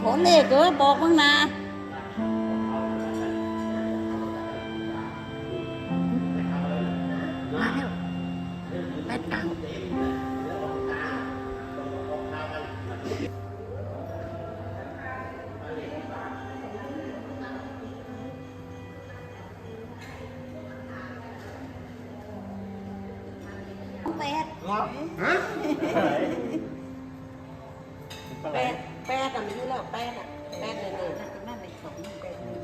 ขอเลขเออบอกมึงนะมาแล้วแปดตังค์แปดฮะแปด แปดอะมีแล้วแปดอะแปดเลยเลยน่าจะน่าเป็นสองแปดหนึ่ง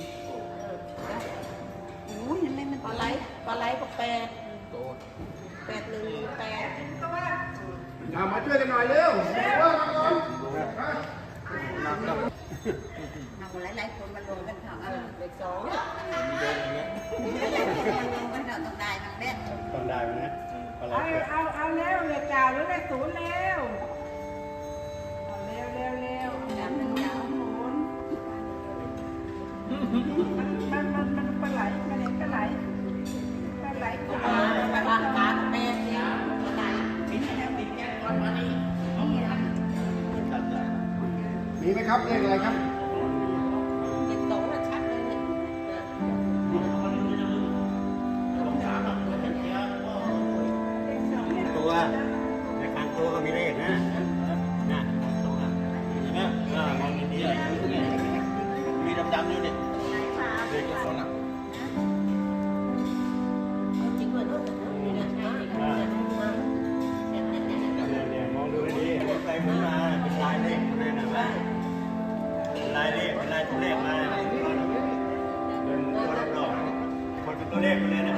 โอ้ยยังไม่มันปลาไหลปลาไหลก็แปดแปดหนึ่งแปดเอามาช่วยกันหน่อยเร็วว่ามาก่อนฮะทำหลายหลายๆคนมารวมกันทำอะไรเลขสองหลายๆคนมารวมกันทำต้องได้มันแน่ต้องได้ไหมนะอะไรเอาเกิดเอาเอาเร็วเลขเก่าหรือเลขศูนย์เร็วเอาเร็วเร็วเร็วจำหนึ่งยาวหมุนมันมันมันมันปลาไหลมันเห็นปลาไหลปลาไหลปลาปลาไหลปลาปลาแลาไหล มีไหมครับเลขอะไรครับเลขสองน่ะชัดเลยเนี่ยตัวในกลางตัวก็มีเลขนนะ ดำๆด้วยเนี่เลขคนอะจริงด้วยเนอะเนี่ยนะอ่าเนี่ยมองดูดีๆไปหมุนมาเป็นลายเลขเลยนะว่าเป็นลายเลขเป็นลายตัวเลขมาเป็นตัวรอบๆคนเป็นตัวเลขไปเลยนะ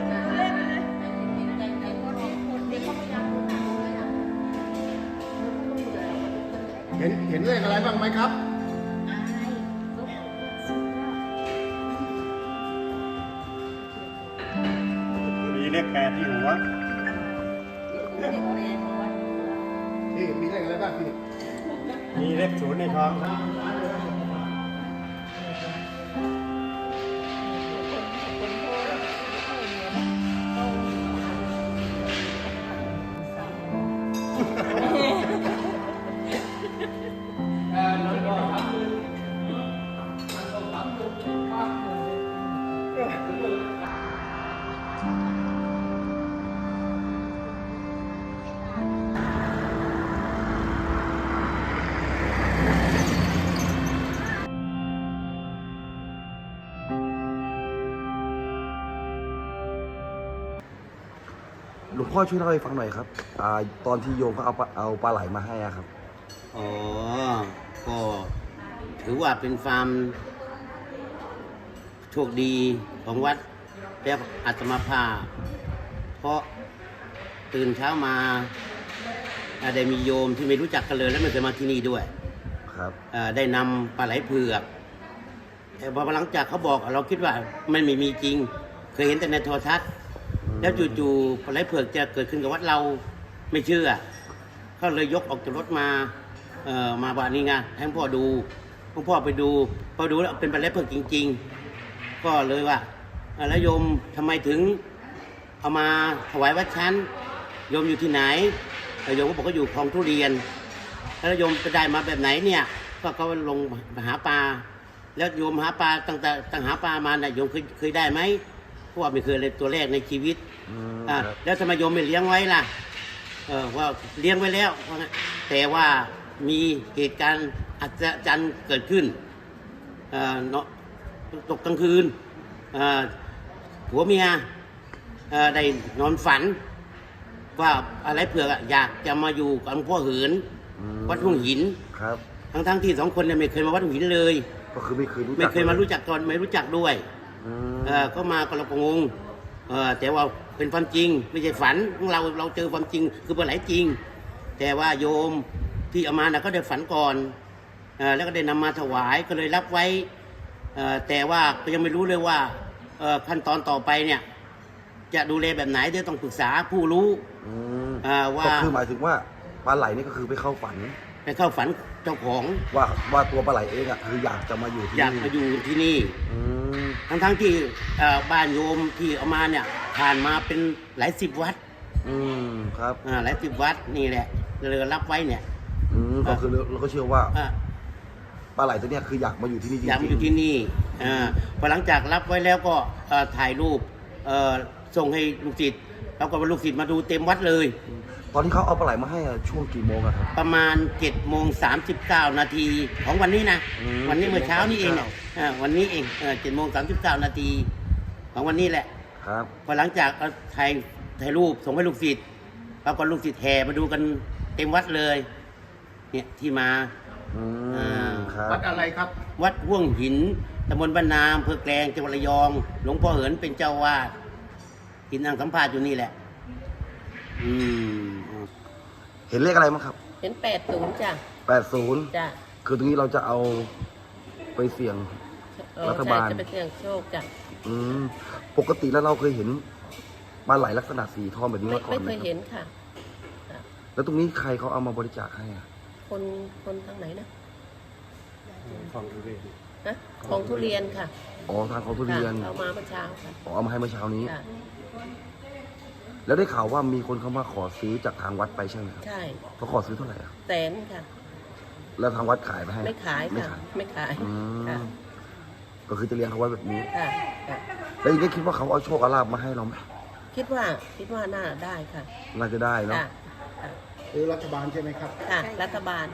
เห็นเห็นเลขอะไรบ้างไหมครับ มีเลขอะไรบ้างพี่มีเลขศูนย์ในท้อง ลวงพ่อช่วยเล่าให้ฟังหน่อยครับอ่าตอนที่โยมเขาเอาปลาเอาปลาไหลมาให้อะครับ อ๋อ ก็ถือว่าเป็นฟาร์มโชคดีของวัดแล้วอาตมาภาพ เพราะตื่นเช้ามาอ่าได้มีโยมที่ไม่รู้จักกันเลยแล้วไม่เคยมาที่นี่ด้วยครับ อ่าได้นำปลาไหลเผือกแต่พอหลังจากเขาบอกเราคิดว่ามันไม่มีจริง เคยเห็นแต่ในโทรทัศน์ แล้วจู่ๆปลาไหลเผือกจะเกิดขึ้นกับวัดเราไม่เชื่อก็เลยยกออกจากรถมาเอ่อมาบ้านนี้ไงให้หลวงพ่อดูหลวงพ่อไปดูพอดูแล้วเป็นปลาไหลเผือกจริง ๆ ก็เลยว่าแล้วโยมทำไมถึงเอามาถวายวัดชั้นโยมอยู่ที่ไหนเอ่อโยมก็บอกว่าอยู่คลองทุเรียน แล้วโยมไปได้มาแบบไหนเนี่ยก็เขาลงหาปลา แล้วโยมหาปลาตั้งแต่ตั้งหาปลามาเนี่ยโยมเคยเคยได้ไหม เพราะว่าไม่เคยเลยตัวแรกในชีวิตอืมอะครับแล้วทำไมโยมไม่เลี้ยงไว้ล่ะเออว่าเลี้ยงไว้แล้วว่างั้นแต่ว่ามีเหตุการณ์อัศจรรย์เกิดขึ้นเอ่อเนาะตกกลางคืนเอ่อผัวเมียเอ่อได้นอนฝัน ว่าอะไรเผือกอะอยากจะมาอยู่กับหลวงพ่อเหิน อืมวัดทุ่งหิน ครับ ทั้งทั้งๆที่สองคนเนี่ยไม่เคยมาวัดทุ่งหินเลย ก็คือไม่เคยรู้จักไม่เคยมารู้จักกันไม่รู้จักด้วยอืม เออก็มาก็เราก็งงเออแต่ว่าเป็นความจริงไม่ใช่ฝันของเราเราเจอความจริงคือปลาไหลจริง แต่ว่าโยมที่เอามานะก็ได้ฝันก่อนเออแล้วก็ได้นำมาถวายก็เลยรับไว้เออแต่ว่าก็ยังไม่รู้เลยว่าเออขั้นตอนต่อไปเนี่ย จะดูแลแบบไหนเดี๋ยวต้องปรึกษาผู้รู้อืมอ่าว่าก็คือหมายถึงว่าปลาไหลนี่ก็คือไปเข้าฝันไปเข้าฝันเจ้าของว่าว่าตัวปลาไหลเองอะคืออยากจะมาอยู่ที่อยากมาอยู่ที่นี่อืม ทั้งทั้งๆที่เอ่อบ้านโยมที่เอามาเนี่ยผ่านมาเป็นหลายสิบวัด อืมครับอ่าหลายสิบวัดนี่แหละเลยรับไว้เนี่ย อืมก็คือเราก็เชื่อว่าอ่าปลาไหลตัวเนี้ยคืออยากมาอยู่ที่นี่จริงย้ำๆอยู่ที่นี่อ่าพอหลังจากรับไว้แล้วก็เอ่อถ่ายรูปเอ่อส่งให้ลูกศิษย์แล้วก็ลูกศิษย์มาดูเต็มวัดเลย ตอนที่เขาเอาปลาไหลมาให้อะช่วงกี่โมงอะครับ ประมาณ7จ็ดโมงสานาทีของวันนี้นะ อืมวันนี้เมื่อเช้านี้เองเนี่ยอ่าวันนี้เองเจ็ดโมงสามสิบเก้านาทีของวันนี้แหละ ครับ พอหลังจากเอาถ่ายถ่ายรูปส่งให้ลูกศิษย์แล้วก็ลูกศิษย์แห่มาดูกันเต็มวัดเลย เนี่ยที่มา อือ่ามครับวัดอะไรครับ วัดห่วงหินตำบลบ้านนาอำเภอแกลงจังหวัดระยอง หลวงพ่อเหินเป็นเจ้าวาดที่นั่งสัมภาษณ์อยู่นี่แหละ อืม เห็นเลขอะไรมั้งครับเห็นแปดศูนย์จ้ะ80จ้ะคือตรงนี้เราจะเอาไปเสี่ยง เออรัฐบาล ใช่จะไปเสี่ยงโชคจ้ะอืมปกติแล้วเราเคยเห็นปลาไหลลักษณะสีทองแบบนี้ไม่มาก่อไม่นไหเคมยคเห็รับนค่ะค่ะ แล้วตรงนี้ใครเขาเอามาบริจาคให้อะคนคนทางไหนนะของทุเรศนะของทุเรียนค่ะอ๋อทางของทุเรียนค่ะเอามาเมื่อเช้าค่ะอ๋อเอามาให้เมื่อเช้านี้ ค่ะ แล้วได้ข่าวว่ามีคนเขามาขอซื้อจากทางวัดไปใช่ไหมครับใช่เขาขอซื้อเท่าไหร่อะแสนค่ะ แล้วทางวัดขายไปให้ไม่ขายไม่ค่ะขายไม่ขายอืค่ะมก็คือจะเลี้ยงเขาไว้แบบนี้ ค่ะค่ะ แล้วอย่างนี้คิดว่าเขาเอาโชคเอาลาบมาให้เราไหมคิดว่าคิดว่าน่าได้ค่ะน่าจะได้เนาะค่ะค่ะคือรัฐบาลใช่ไหมครับ ค่ะ รัฐบาล